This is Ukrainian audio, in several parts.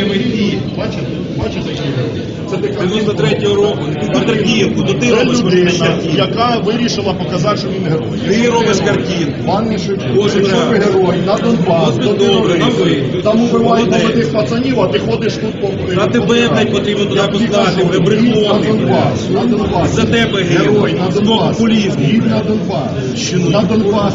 Eu iria. Бачите? Бачите, які герої? Це така 93-го року, на Тергіївку, то ти Це робиш людина, яка вирішила показати, що він герой. Ти робиш. Пане Шевченко, Боже, якщо ви герой, на Донбас, Господи, ти добре, на ви. Там убивають Молодець. молодих пацанів, а ти ходиш тут по... А тебе, блядь, потрібно туди послати, кажу, ви На Донбас, на Донбас. За тебе Герой на Донбас. популізму. Їдь на Донбас. На Донбас.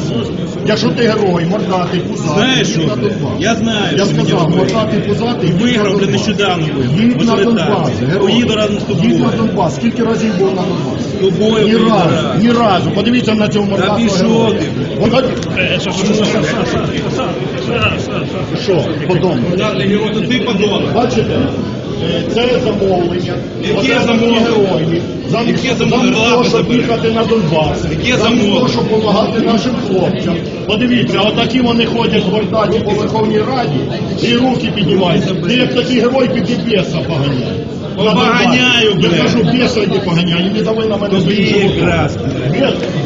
Якщо ти герой, мордатий, пузатий, Знаєш їдь що? на Донбас. Я знаю, Я що мені сказав, робити. мордатий, пузатий, їдь виграв, на блядь, Донбас. нещодавно виграв. Їдь на Донбас. Поїду разом з тобою. Їдь на Донбас. Скільки разів був на Донбас? Тобою Ні разу, ні разу. Подивіться на цього мордатого пішов ти. Що, герой, то ти подонок. Бачите? Е, Це замовлення. Яке замовлення? герої. Замість, того, щоб їхати на Донбас. Замість того, щоб допомагати нашим хлопцям. Подивіться, отакі вони ходять в Гордані по Верховній Раді і руки піднімаються. Ти як такий герой поганяй. На Донбас. Поганяю, Я кажу, біса йди поганяй, не давай на мене. Біса,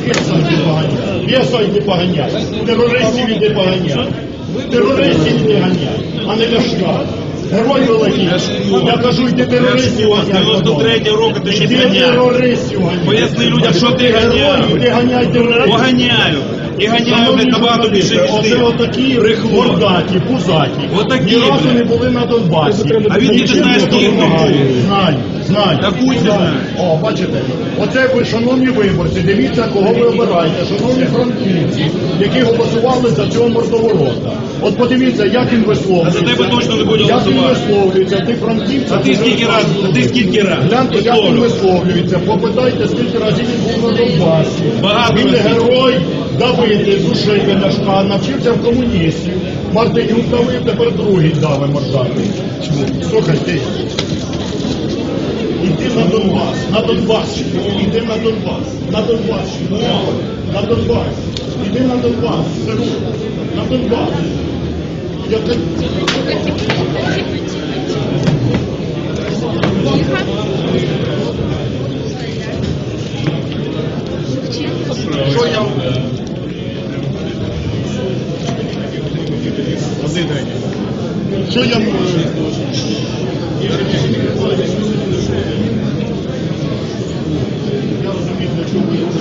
біса йди поганяй. Біса йди поганяй. Терористів йди поганяй. Терористів йди ганяй, а не ляшка. Герой великий. Я кажу, йди терористів Ляшко, з 93-го року ти ще ганяй. Поясни людям, що ти ганяв. Поганяю. І ганяю блядь, набагато більше, ніж Оце ти. отакі мордаті, пузаті. Отакі, Ні разу не були на Донбасі. А він, ти знаєш, ти був? Знаю, знаю. Та хуй ти знаєш. О, бачите, оце ви, шановні виборці, дивіться, кого ви обираєте, шановні франківці, які голосували за цього мордоворота. От подивіться, як він висловлюється. За тебе точно не буде Як він голосувати. висловлюється, ти франківця. А ти скільки раз, а ти скільки раз? Гляньте, як він Висловлював? висловлюється. Попитайте, скільки разів він був на Донбасі. Багато він разів. герой давити, душити Ляшка, навчився в комуністів. Мартинюк давив, тепер другий дави мордати. Слухай, ти. Іди на Донбас, на Донбас, іди на Донбас, на Донбас, на Донбас, іди на Донбас, на Донбас. Я Що я... Що я... Я розумію, для чого робите.